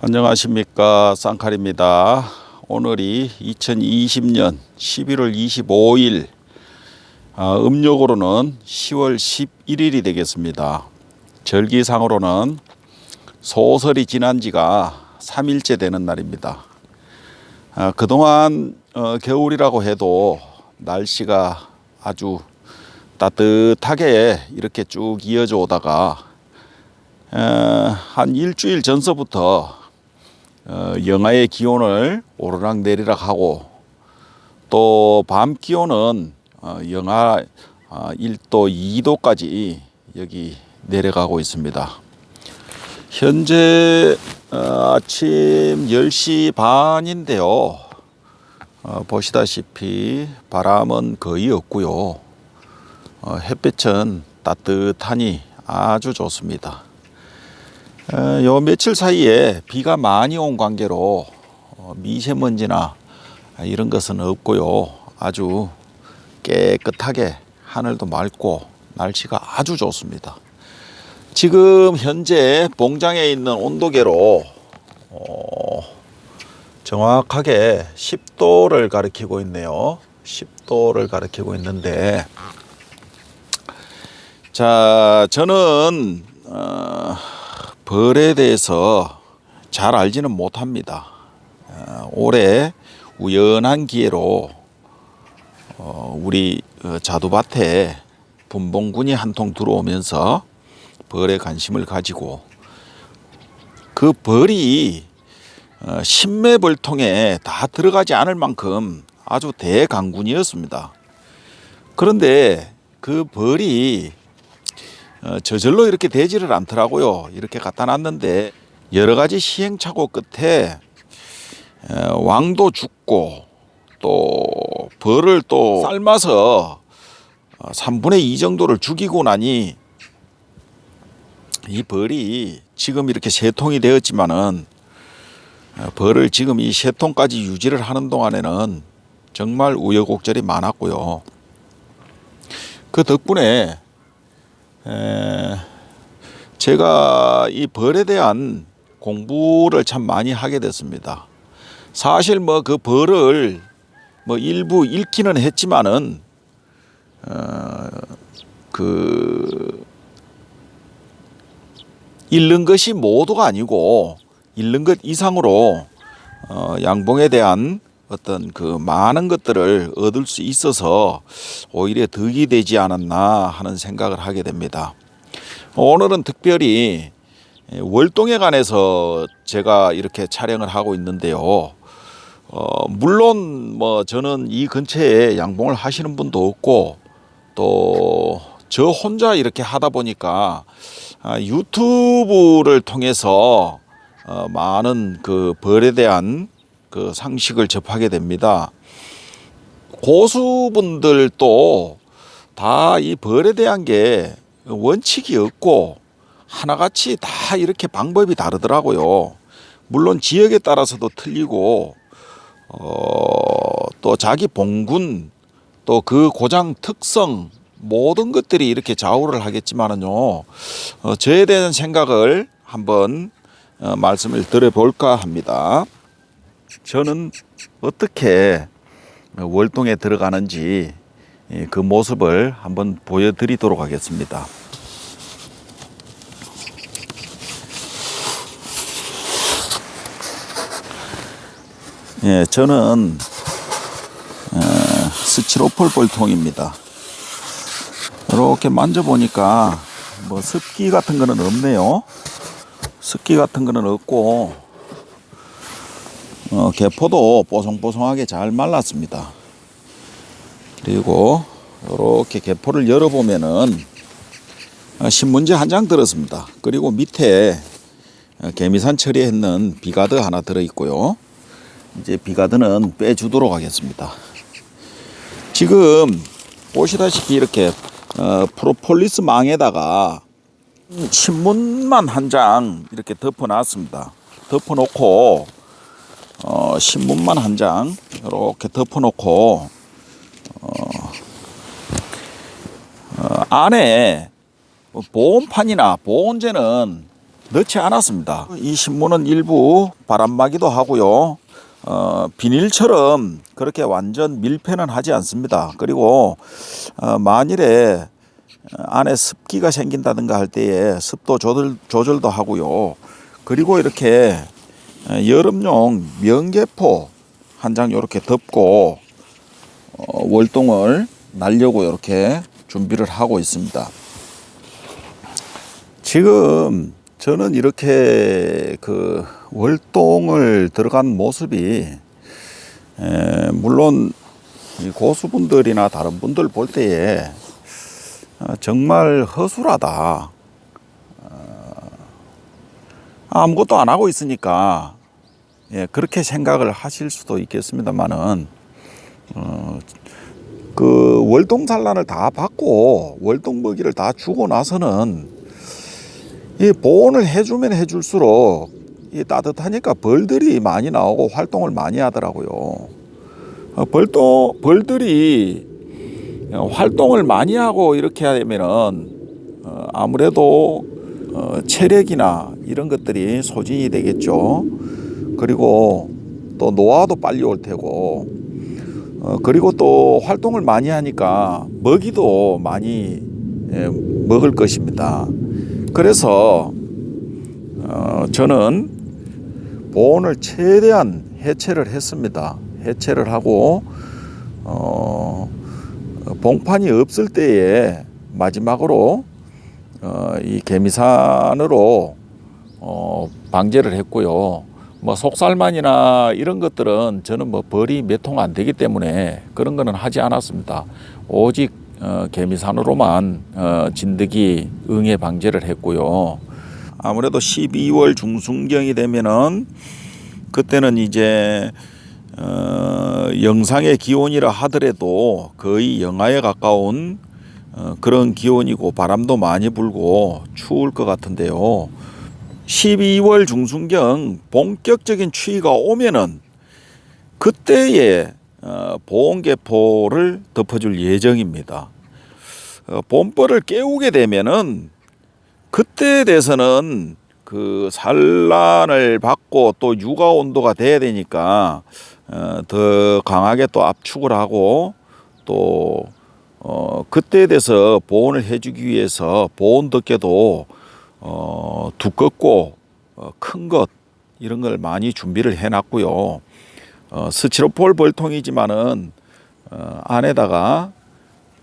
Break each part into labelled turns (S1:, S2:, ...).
S1: 안녕하십니까 쌍칼입니다. 오늘이 2020년 11월 25일 아, 음력으로는 10월 11일이 되겠습니다. 절기상으로는 소설이 지난 지가 3일째 되는 날입니다. 아, 그동안 어, 겨울이라고 해도 날씨가 아주 따뜻하게 이렇게 쭉 이어져 오다가 어, 한 일주일 전서부터 어, 영하의 기온을 오르락 내리락 하고 또 밤 기온은 어, 영하 어, 1도, 2도까지 여기 내려가고 있습니다. 현재 어, 아침 10시 반인데요. 어, 보시다시피 바람은 거의 없고요. 어, 햇빛은 따뜻하니 아주 좋습니다. 어, 요 며칠 사이에 비가 많이 온 관계로 어, 미세먼지나 이런 것은 없고요. 아주 깨끗하게 하늘도 맑고 날씨가 아주 좋습니다. 지금 현재 봉장에 있는 온도계로 어, 정확하게 10도를 가리키고 있네요. 10도를 가리키고 있는데 자 저는 어, 벌에 대해서 잘 알지는 못합니다. 어, 올해 우연한 기회로 어, 우리 어, 자두밭에 분봉군이 한 통 들어오면서 벌에 관심을 가지고 그 벌이 어, 신매벌통에 다 들어가지 않을 만큼 아주 대강군이었습니다. 그런데 그 벌이 어, 저절로 이렇게 되지를 않더라고요. 이렇게 갖다 놨는데 여러 가지 시행착오 끝에 어, 왕도 죽고 또 벌을 또 삶아서 어, 3분의 2 정도를 죽이고 나니 이 벌이 지금 이렇게 세 통이 되었지만은 어, 벌을 지금 이 세 통까지 유지를 하는 동안에는 정말 우여곡절이 많았고요. 그 덕분에 에, 제가 이 벌에 대한 공부를 참 많이 하게 됐습니다. 사실 뭐 그 벌을 뭐 일부 읽기는 했지만은 어, 그 읽는 것이 모두가 아니고 읽는 것 이상으로 어, 양봉에 대한 어떤 그 많은 것들을 얻을 수 있어서 오히려 득이 되지 않았나 하는 생각을 하게 됩니다. 오늘은 특별히 월동에 관해서 제가 이렇게 촬영을 하고 있는데요. 어, 물론 뭐 저는 이 근처에 양봉을 하시는 분도 없고 또 저 혼자 이렇게 하다 보니까 아, 유튜브를 통해서 어, 많은 그 벌에 대한 그 상식을 접하게 됩니다. 고수분들도 다 이 벌에 대한 게 원칙이 없고 하나같이 다 이렇게 방법이 다르더라고요. 물론 지역에 따라서도 틀리고 어, 또 자기 봉군 또 그 고장 특성 모든 것들이 이렇게 좌우를 하겠지만은요 어, 저에 대한 생각을 한번 어, 말씀을 드려볼까 합니다. 저는 어떻게 월동에 들어가는지 예, 그 모습을 한번 보여드리도록 하겠습니다. 예, 저는 어, 스티로폴 볼통입니다. 이렇게 만져보니까 뭐 습기 같은 거는 없네요. 습기 같은 거는 없고 어, 개포도 뽀송뽀송하게 잘 말랐습니다. 그리고 이렇게 개포를 열어보면은 어, 신문지 한 장 들었습니다. 그리고 밑에 어, 개미산 처리했는 비가드 하나 들어 있고요. 이제 비가드는 빼주도록 하겠습니다. 지금 보시다시피 이렇게 어, 프로폴리스 망에다가 신문만 한 장 이렇게 덮어놨습니다. 덮어놓고 어, 신문만 한 장 이렇게 덮어놓고 어, 어, 안에 뭐 보온판이나 보온재는 넣지 않았습니다. 이 신문은 일부 바람막이도 하고요. 어, 비닐처럼 그렇게 완전 밀폐는 하지 않습니다. 그리고 어, 만일에 안에 습기가 생긴다든가 할 때에 습도 조절, 조절도 하고요. 그리고 이렇게 어, 여름용 명계포 한 장 이렇게 덮고 어, 월동을 날려고 이렇게 준비를 하고 있습니다. 지금 저는 이렇게 그 월동을 들어간 모습이 에, 물론 이 고수분들이나 다른 분들 볼 때에 어, 정말 허술하다. 어, 아무것도 안 하고 있으니까 예, 그렇게 생각을 하실 수도 있겠습니다만은 어, 그 월동 산란을 다 받고 월동 먹이를 다 주고 나서는 이 보온을 해주면 해줄수록 이 따뜻하니까 벌들이 많이 나오고 활동을 많이 하더라고요. 어, 벌도 벌들이 어, 활동을 많이 하고 이렇게 하면은 어, 아무래도 어, 체력이나 이런 것들이 소진이 되겠죠. 그리고 또 노화도 빨리 올 테고 어, 그리고 또 활동을 많이 하니까 먹이도 많이 예, 먹을 것입니다. 그래서 어, 저는 보온을 최대한 해체를 했습니다. 해체를 하고 어, 봉판이 없을 때에 마지막으로 어, 이 개미산으로 어, 방제를 했고요. 뭐 속살만이나 이런 것들은 저는 뭐 벌이 몇 통 안 되기 때문에 그런 거는 하지 않았습니다. 오직 어, 개미산으로만 어, 진드기 응애 방제를 했고요. 아무래도 12월 중순경이 되면은 그때는 이제 어, 영상의 기온이라 하더라도 거의 영하에 가까운 어, 그런 기온이고 바람도 많이 불고 추울 것 같은데요. 12월 중순경 본격적인 추위가 오면은 그때에 어, 보온개포를 덮어줄 예정입니다. 어, 봄벌을 깨우게 되면은 그때에 대해서는 그 산란을 받고 또 육아 온도가 돼야 되니까 어, 더 강하게 또 압축을 하고 또 어, 그때에 대해서 보온을 해주기 위해서 보온 덮개도 어, 두껍고 어, 큰 것 이런 걸 많이 준비를 해놨고요. 어, 스티로폴 벌통이지만은 어, 안에다가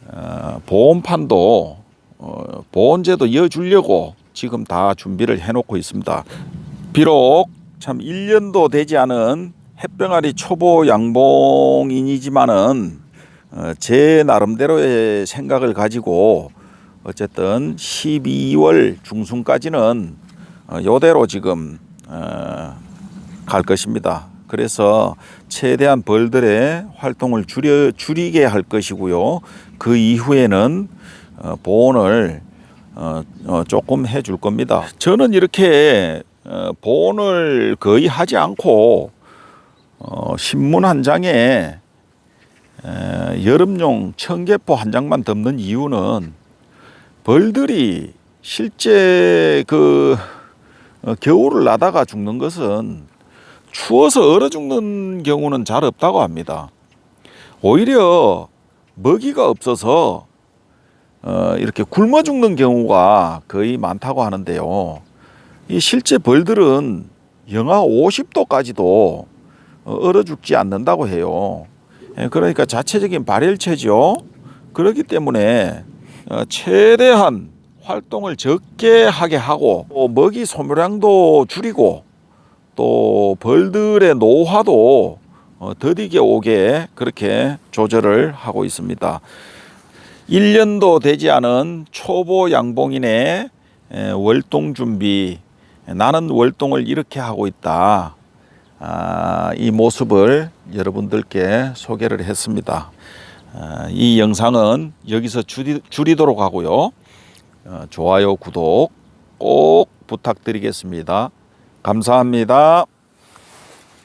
S1: 어, 보온판도 어, 보온재도 이어주려고 지금 다 준비를 해놓고 있습니다. 비록 참 1년도 되지 않은 햇병아리 초보 양봉인이지만은 어, 제 나름대로의 생각을 가지고 어쨌든 12월 중순까지는 어, 요대로 지금 어, 갈 것입니다. 그래서 최대한 벌들의 활동을 줄여 줄이게 할 것이고요. 그 이후에는 어, 보온을 어, 어, 조금 해줄 겁니다. 저는 이렇게 어, 보온을 거의 하지 않고 어, 신문 한 장에 에, 여름용 청개포 한 장만 덮는 이유는 벌들이 실제 그 어, 겨울을 나다가 죽는 것은 추워서 얼어 죽는 경우는 잘 없다고 합니다. 오히려 먹이가 없어서 어, 이렇게 굶어 죽는 경우가 거의 많다고 하는데요. 이 실제 벌들은 영하 50도까지도 얼어 죽지 않는다고 해요. 예, 그러니까 자체적인 발열체죠. 그렇기 때문에 어, 최대한 활동을 적게 하게 하고 또 먹이 소모량도 줄이고 또 벌들의 노화도 어, 더디게 오게 그렇게 조절을 하고 있습니다. 1년도 되지 않은 초보 양봉인의 에, 월동 준비 나는 월동을 이렇게 하고 있다. 아, 이 모습을 여러분들께 소개를 했습니다. 아, 이 영상은 여기서 줄이, 줄이도록 하고요. 어, 좋아요, 구독 꼭 부탁드리겠습니다. 감사합니다.